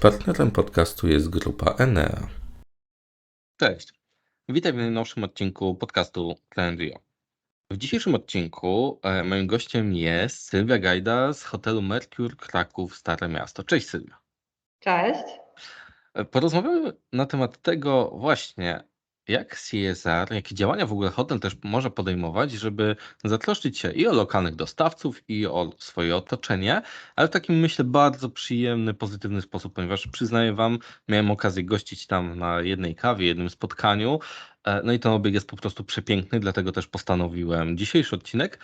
Partnerem podcastu jest grupa Enea. Cześć. Witaj w najnowszym odcinku podcastu Rio. W dzisiejszym odcinku e, moim gościem jest Sylwia Gajda z hotelu Mercure Kraków Stare Miasto. Cześć Sylwia. Cześć. E, Porozmawiamy na temat tego właśnie, jak CSR, jakie działania w ogóle hotel też może podejmować, żeby zatroszczyć się i o lokalnych dostawców, i o swoje otoczenie, ale w takim myślę bardzo przyjemny, pozytywny sposób, ponieważ przyznaję Wam, miałem okazję gościć tam na jednej kawie, jednym spotkaniu, e, no i ten obieg jest po prostu przepiękny, dlatego też postanowiłem dzisiejszy odcinek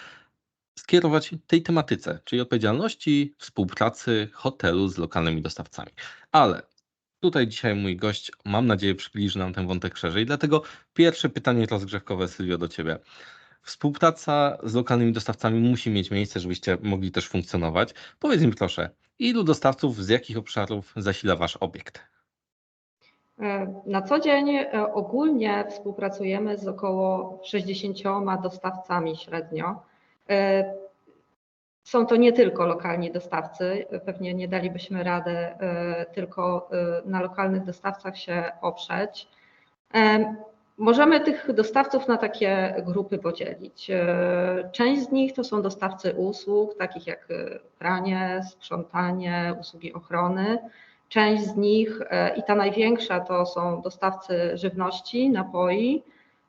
skierować tej tematyce, czyli odpowiedzialności współpracy hotelu z lokalnymi dostawcami. Ale Tutaj dzisiaj mój gość, mam nadzieję, przybliży nam ten wątek szerzej. Dlatego pierwsze pytanie rozgrzewkowe, Sylwio, do Ciebie. Współpraca z lokalnymi dostawcami musi mieć miejsce, żebyście mogli też funkcjonować. Powiedz mi proszę, ilu dostawców z jakich obszarów zasila Wasz obiekt? E, Na co dzień e, ogólnie współpracujemy z około 60 dostawcami średnio. Są to nie tylko lokalni dostawcy, pewnie nie dalibyśmy rady e, tylko e, na lokalnych dostawcach się oprzeć. E, Możemy tych dostawców na takie grupy podzielić. Część z nich to są dostawcy usług, takich jak pranie, sprzątanie, usługi ochrony. Część z nich i ta największa to są dostawcy żywności, napoi,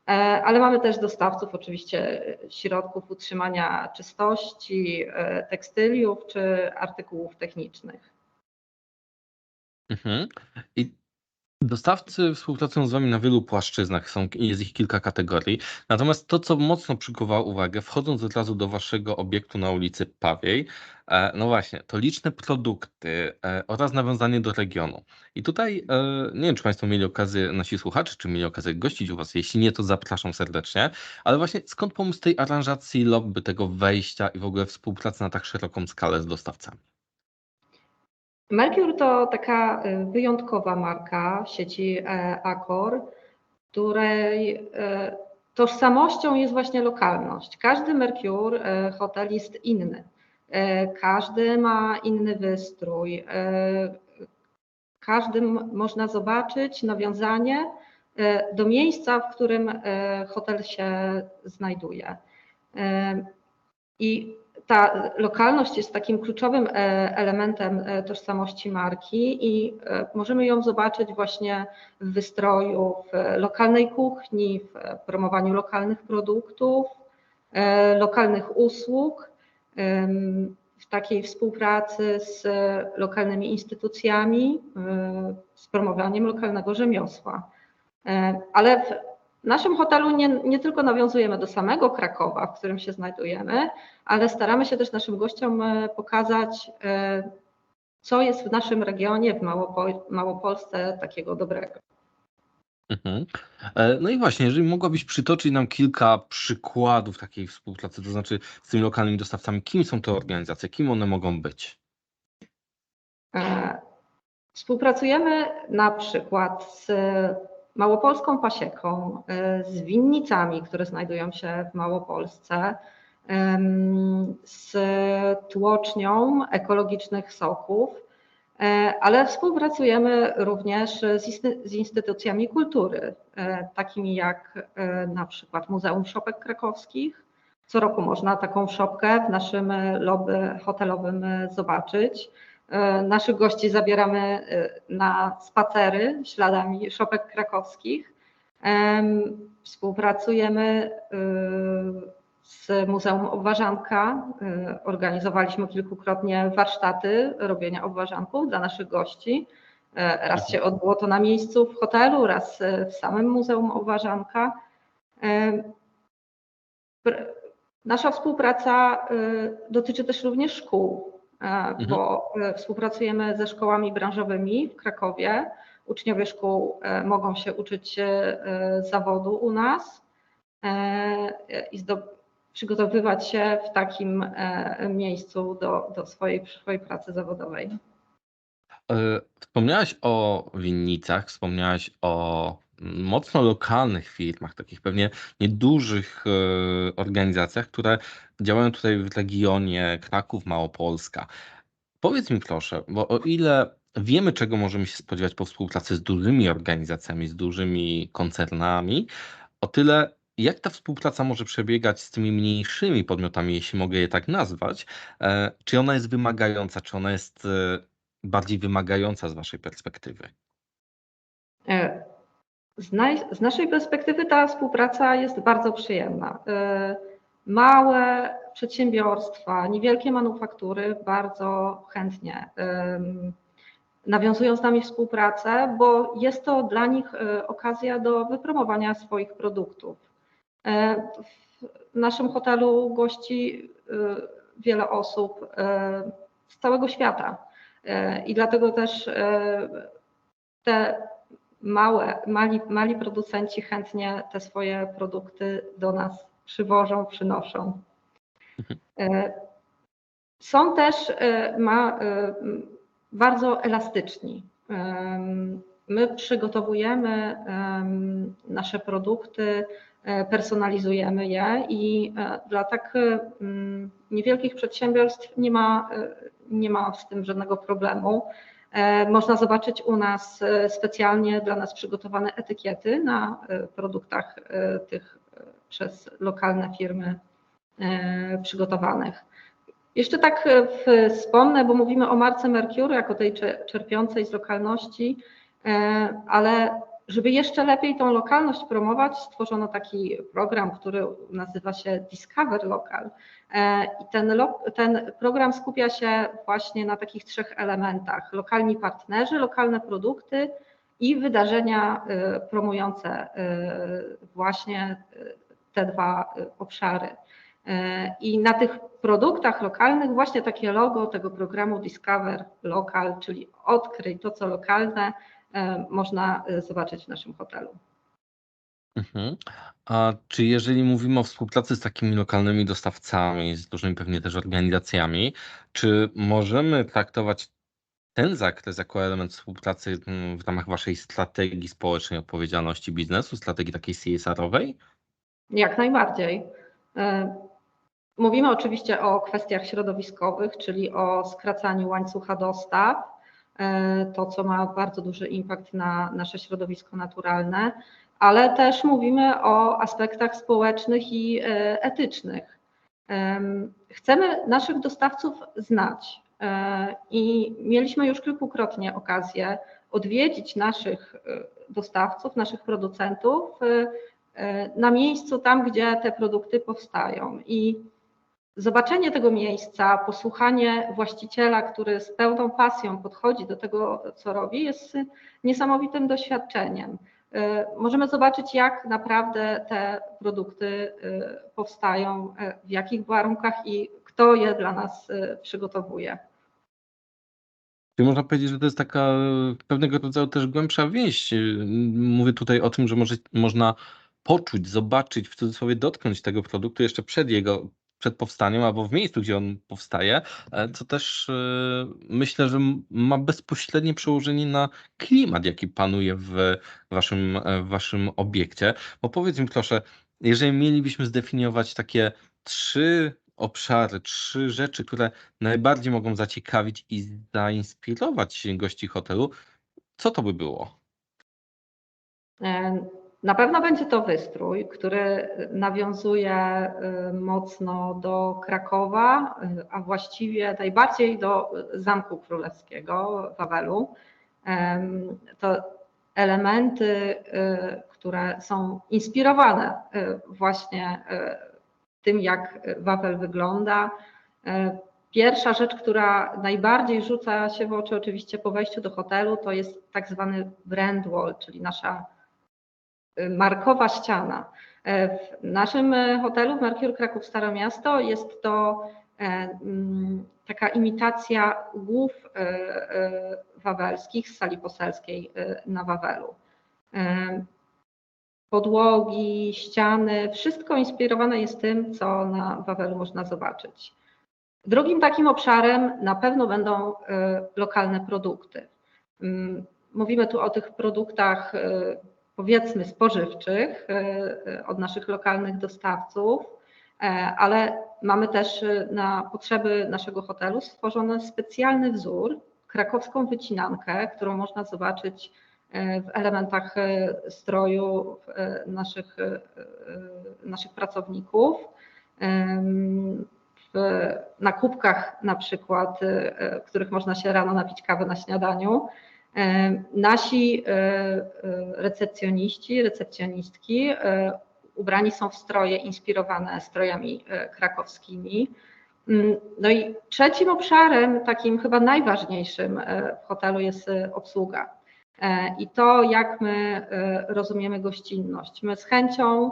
ale mamy też dostawców oczywiście e, środków utrzymania czystości, e, tekstyliów czy artykułów technicznych. Mhm. I dostawcy współpracują z Wami na wielu płaszczyznach, są, jest ich kilka kategorii. Natomiast to, co mocno przykuwa uwagę, wchodząc od razu do Waszego obiektu na ulicy Pawiej, e, no właśnie, to liczne produkty e, oraz nawiązanie do regionu. I tutaj e, nie wiem, czy Państwo mieli okazję, nasi słuchacze, czy mieli okazję gościć u Was. Jeśli nie, to zapraszam serdecznie. Ale właśnie skąd pomysł tej aranżacji lobby, tego wejścia i w ogóle współpracy na tak szeroką skalę z dostawcami? Mercure to taka y, wyjątkowa marka sieci e, Accor, której y, tożsamością jest właśnie lokalność. Każdy Mercure e, hotel jest inny. E, Każdy ma inny wystrój. e, Każdym można zobaczyć nawiązanie e, do miejsca, w którym e, hotel się znajduje. E, I ta lokalność jest takim kluczowym e, elementem e, tożsamości marki i e, możemy ją zobaczyć właśnie w wystroju, w lokalnej kuchni, w promowaniu lokalnych produktów, lokalnych usług, w takiej współpracy z lokalnymi instytucjami, z promowaniem lokalnego rzemiosła. Ale naszym hotelu nie, nie tylko nawiązujemy do samego Krakowa, w którym się znajdujemy, ale staramy się też naszym gościom e, pokazać, e, co jest w naszym regionie, w Małopo- Małopolsce takiego dobrego. Mhm. E, No i właśnie, jeżeli mogłabyś przytoczyć nam kilka przykładów takiej współpracy, to znaczy z tymi lokalnymi dostawcami, kim są te organizacje, kim one mogą być? Współpracujemy na przykład z Małopolską Pasieką, e, z winnicami, które znajdują się w Małopolsce, z tłocznią ekologicznych soków, e, ale współpracujemy również z instytucjami kultury, e, takimi jak na przykład Muzeum Szopek Krakowskich. Co roku można taką szopkę w naszym lobby hotelowym zobaczyć. E, Naszych gości zabieramy e, na spacery śladami szopek krakowskich. Em, Współpracujemy e, z Muzeum Obwarzanka. Organizowaliśmy kilkukrotnie warsztaty robienia obwarzanków dla naszych gości. Raz się odbyło to na miejscu w hotelu, raz w samym Muzeum Obwarzanka. Nasza współpraca dotyczy też również szkół bo e, współpracujemy ze szkołami branżowymi w Krakowie. Uczniowie szkół e, mogą się uczyć e, zawodu u nas e, i przygotowywać się w takim e, miejscu do, do swojej przyszłej pracy zawodowej. E, Wspomniałaś o winnicach, wspomniałaś o mocno lokalnych firmach, takich pewnie niedużych e, organizacjach, które działają tutaj w regionie Kraków, Małopolska. Powiedz mi proszę, bo o ile wiemy, czego możemy się spodziewać po współpracy z dużymi organizacjami, z dużymi koncernami, o tyle jak ta współpraca może przebiegać z tymi mniejszymi podmiotami, jeśli mogę je tak nazwać? E, czy ona jest wymagająca, czy ona jest e, bardziej wymagająca z Waszej perspektywy? E, z, naj, z naszej perspektywy ta współpraca jest bardzo przyjemna. Małe przedsiębiorstwa, niewielkie manufaktury bardzo chętnie nawiązują z nami współpracę, bo jest to dla nich okazja do wypromowania swoich produktów. E, w naszym hotelu gości e, wiele osób e, z całego świata. I dlatego też te małe, mali, mali producenci chętnie te swoje produkty do nas przywożą, przynoszą. Są też ma, bardzo elastyczni. My przygotowujemy nasze produkty E, personalizujemy je i e, dla tak e, mm, niewielkich przedsiębiorstw nie ma, nie ma z tym żadnego problemu. Można zobaczyć u nas specjalnie dla nas przygotowane etykiety na produktach tych przez lokalne firmy przygotowanych. Jeszcze tak wspomnę, bo mówimy o marce Mercury jako tej czerpiącej z lokalności, ale żeby jeszcze lepiej tą lokalność promować, stworzono taki program, który nazywa się Discover Local. E, I ten, ten program skupia się właśnie na takich trzech elementach: lokalni partnerzy, lokalne produkty i wydarzenia e, promujące e, właśnie te dwa obszary. I na tych produktach lokalnych właśnie takie logo tego programu Discover Local, czyli odkryj to, co lokalne, można zobaczyć w naszym hotelu. Mhm. A czy jeżeli mówimy o współpracy z takimi lokalnymi dostawcami, z dużymi pewnie też organizacjami, czy możemy traktować ten zakres jako element współpracy mm, w ramach Waszej strategii społecznej odpowiedzialności biznesu, strategii takiej CSR-owej? Jak najbardziej. E, mówimy oczywiście o kwestiach środowiskowych, czyli o skracaniu łańcucha dostaw, E, to co ma bardzo duży impact na nasze środowisko naturalne, ale też mówimy o aspektach społecznych i e, etycznych. Chcemy naszych dostawców znać e, i mieliśmy już kilkukrotnie okazję odwiedzić naszych dostawców, naszych producentów na miejscu tam, gdzie te produkty powstają. I Zobaczenie tego miejsca, posłuchanie właściciela, który z pełną pasją podchodzi do tego, co robi, jest niesamowitym doświadczeniem. Y, możemy zobaczyć, jak naprawdę te produkty y, powstają, y, w jakich warunkach i kto je dla nas przygotowuje. Czyli można powiedzieć, że to jest taka pewnego rodzaju też głębsza więź. Mówię tutaj o tym, że może, można poczuć, zobaczyć, w cudzysłowie dotknąć tego produktu jeszcze przed jego przed powstaniem albo w miejscu, gdzie on powstaje, e, co też e, myślę, że ma bezpośrednie przełożenie na klimat, jaki panuje w waszym, e, w waszym obiekcie. Bo powiedz mi proszę, jeżeli mielibyśmy zdefiniować takie trzy obszary, trzy rzeczy, które najbardziej mogą zaciekawić i zainspirować gości hotelu, co to by było? Na pewno będzie to wystrój, który nawiązuje y, mocno do Krakowa, y, a właściwie najbardziej do Zamku Królewskiego w Wawelu. To elementy, y, które są inspirowane właśnie tym, jak Wawel wygląda. Pierwsza rzecz, która najbardziej rzuca się w oczy oczywiście po wejściu do hotelu, to jest tak zwany brand wall, czyli nasza markowa ściana. E, w naszym e, hotelu w Mercure Kraków Stare Miasto jest to e, mm, taka imitacja głów wawelskich z sali poselskiej na Wawelu. Podłogi, ściany, wszystko inspirowane jest tym, co na Wawelu można zobaczyć. Drugim takim obszarem na pewno będą lokalne produkty. Mm, mówimy tu o tych produktach powiedzmy spożywczych e, e, od naszych lokalnych dostawców, e, ale mamy też na potrzeby naszego hotelu stworzony specjalny wzór krakowską wycinankę, którą można zobaczyć w elementach stroju naszych, naszych pracowników. W, na kubkach na przykład, których można się rano napić kawę na śniadaniu. E, Nasi e, e, recepcjoniści, recepcjonistki ubrani są w stroje inspirowane strojami krakowskimi. Mm, No i trzecim obszarem, takim chyba najważniejszym w hotelu jest obsługa. I to, jak my rozumiemy gościnność. My z chęcią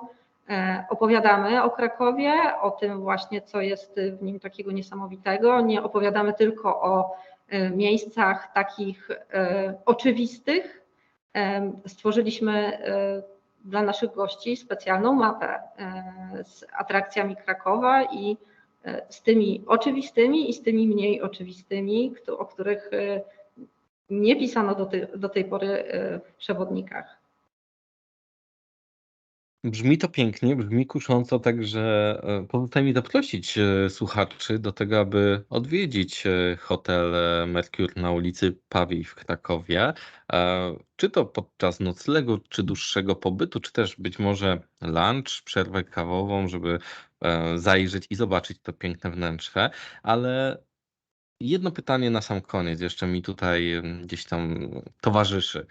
opowiadamy o Krakowie, o tym właśnie, co jest w nim takiego niesamowitego. Nie opowiadamy tylko o miejscach takich e, oczywistych. E, Stworzyliśmy dla naszych gości specjalną mapę z atrakcjami Krakowa i z tymi oczywistymi i z tymi mniej oczywistymi, o których nie pisano do tej, do tej pory w przewodnikach. Brzmi to pięknie, brzmi kusząco, także e, pozostaje mi zaprosić e, słuchaczy do tego, aby odwiedzić e, hotel e, Mercure na ulicy Pawiej w Krakowie. Czy to podczas noclegu, czy dłuższego pobytu, czy też być może lunch, przerwę kawową, żeby zajrzeć i zobaczyć to piękne wnętrze. Ale jedno pytanie na sam koniec jeszcze mi tutaj em, gdzieś tam towarzyszy.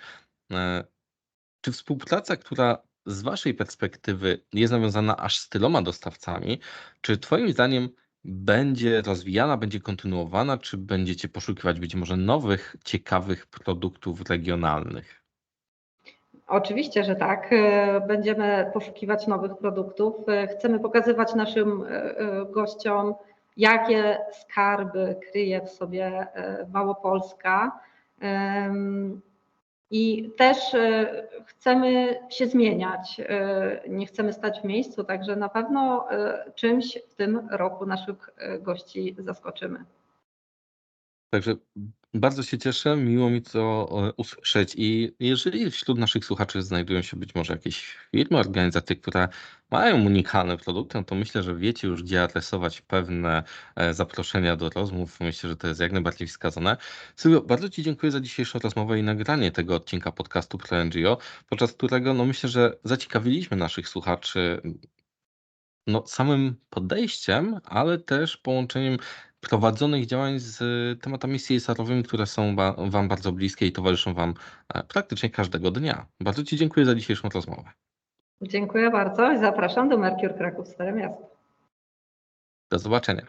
Czy współpraca, która z Waszej perspektywy jest nawiązana aż z tyloma dostawcami, czy Twoim zdaniem będzie rozwijana, będzie kontynuowana, czy będziecie poszukiwać być może nowych, ciekawych produktów regionalnych? Oczywiście, że tak. E, Będziemy poszukiwać nowych produktów. E, Chcemy pokazywać naszym e, gościom, jakie skarby kryje w sobie Małopolska. I też e, chcemy się zmieniać. E, Nie chcemy stać w miejscu, także na pewno e, czymś w tym roku naszych gości zaskoczymy. Także bardzo się cieszę, miło mi to e, usłyszeć. I jeżeli wśród naszych słuchaczy znajdują się być może jakieś firmy, organizacje, które mają unikalne produkty, no to myślę, że wiecie już, gdzie adresować pewne e, zaproszenia do rozmów. Myślę, że to jest jak najbardziej wskazane. Sylwio, bardzo Ci dziękuję za dzisiejszą rozmowę i nagranie tego odcinka podcastu Pro NGO, podczas którego no myślę, że zaciekawiliśmy naszych słuchaczy no, samym podejściem, ale też połączeniem prowadzonych działań z tematami CSR-owymi, które są ba- Wam bardzo bliskie i towarzyszą Wam e, praktycznie każdego dnia. Bardzo Ci dziękuję za dzisiejszą rozmowę. Dziękuję bardzo i zapraszam do Mercure Kraków Stare Miasto. Do zobaczenia.